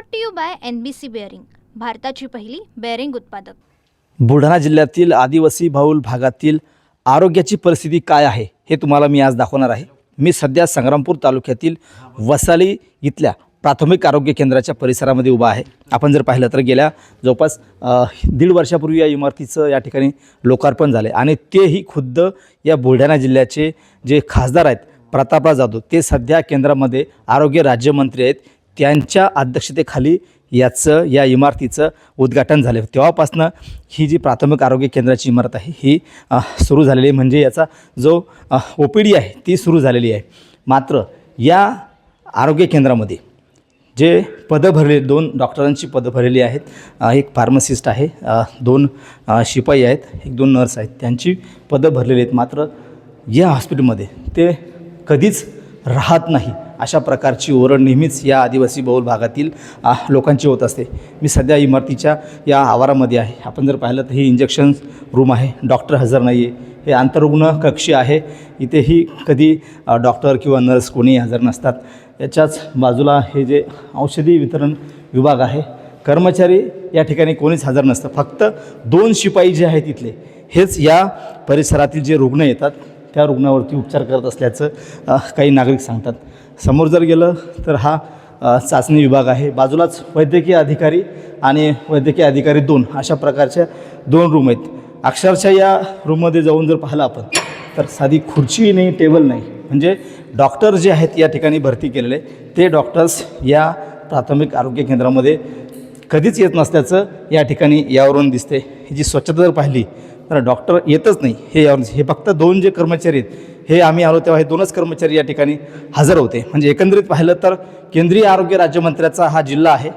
Brought to you by N B C bearing भारताची पहिली bearing उत्पादक. बुलढाणा जिल्ह्यातील आदिवासी बहुल भागातील आरोग्याची परिस्थिती काय आहे हे तुम्हाला मी आज दाखवणार आहे. मी सध्या संग्रामपूर तालुक्यातील वसाली इथल्या प्राथमिक आरोग्य केंद्राच्या परिसरामध्ये उभा आहे. आपण जर पाहिलं तर गेल्या जवळपास दीड वर्षापूर्वी या इमारतीचं या ठिकाणी लोकार्पण झाले आणि तेही खुद्द या बुलढाणा जिल्ह्याचे जे खासदार आहेत प्रतापराव जाधव ते सध्या केंद्रामध्ये आरोग्य राज्यमंत्री आहेत. त्यांच्या अध्यक्षतेखाली याचं या इमारतीचं उद्घाटन झालं. तेव्हापासनं ही जी प्राथमिक आरोग्य केंद्राची इमारत आहे ही सुरू झालेली म्हणजे याचा जो ओ पी डी आहे ती सुरू झालेली आहे. मात्र या आरोग्य केंद्रामध्ये जे पदं भरले दोन डॉक्टरांची पदं भरलेली आहेत एक फार्मसिस्ट आहे दोन शिपाई आहेत एक दोन नर्स आहेत त्यांची पदं भरलेली आहेत. मात्र या हॉस्पिटलमध्ये ते कधीच राहत नाही. अशा प्रकारची ओरड नेहमीच या आदिवासी बहुल भागातील लोकांची होत असते. मी सध्या इमारतीच्या या आवारामध्ये आहे. आपण जर पाहिलं तर ही इंजेक्शन रूम आहे. डॉक्टर हजर नाही आहे हे आंतरुग्ण कक्ष आहे. इथेही कधी डॉक्टर किंवा नर्स कोणी हजर नसतात. याच्याच बाजूला हे जे औषधी वितरण विभाग आहे. कर्मचारी या ठिकाणी कोणीच हजर नसतं फक्त दोन शिपाई जे आहेत तिथले हेच या परिसरातील जे रुग्ण येतात. त्या रुग्णावरती उपचार करत असल्याचं काही नागरिक सांगतात. समोर जर गेलं तर हा चाचणी विभाग आहे. बाजूलाच वैद्यकीय अधिकारी आणि वैद्यकीय अधिकारी दोन अशा प्रकारच्या दोन रूम आहेत. अक्षरशः या रूममध्ये जाऊन जर पाहिलं आपण तर साधी खुर्ची नाही टेबल नाही. म्हणजे डॉक्टर जे आहेत या ठिकाणी भरती केलेले ते डॉक्टर्स या प्राथमिक आरोग्य केंद्रामध्ये कधीच येत नसल्याचं या ठिकाणी यावरून दिसते. ही जी स्वच्छता जर पाहिली तर डॉक्टर येतच नाही. हे यावरून हे फक्त दोन जे कर्मचारी आहेत हे आम्ही आलो तेव्हा हे दोनच कर्मचारी या ठिकाणी हजर होते. म्हणजे एकंदरीत पाहिलं तर केंद्रीय आरोग्य राज्यमंत्र्याचा हा जिल्हा आहे.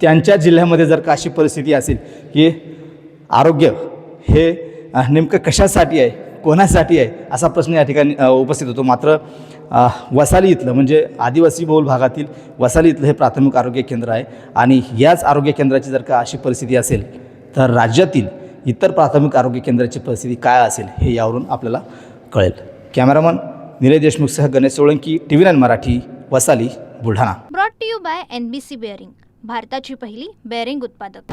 त्यांच्या जिल्ह्यामध्ये जर का अशी परिस्थिती असेल की आरोग्य हे नेमकं कशासाठी आहे कोणासाठी आहे? असा प्रश्न या ठिकाणी उपस्थित होतो. मात्र वसाली इथलं म्हणजे आदिवासी बहुल भागातील वसाली इथलं हे प्राथमिक आरोग्य केंद्र आहे. आणि याच आरोग्य केंद्राची जर का अशी परिस्थिती असेल तर राज्यातील इतर प्राथमिक आरोग्य केंद्राची परिस्थिती काय असेल हे यावरून आपल्याला कळेल. Cameraman Nilay देशमुखसह Ganesh Solanki T V nine Marathi वसाली Buldhana. Brought to you by N B C bearing भारताची पहिली बेअरिंग उत्पादक.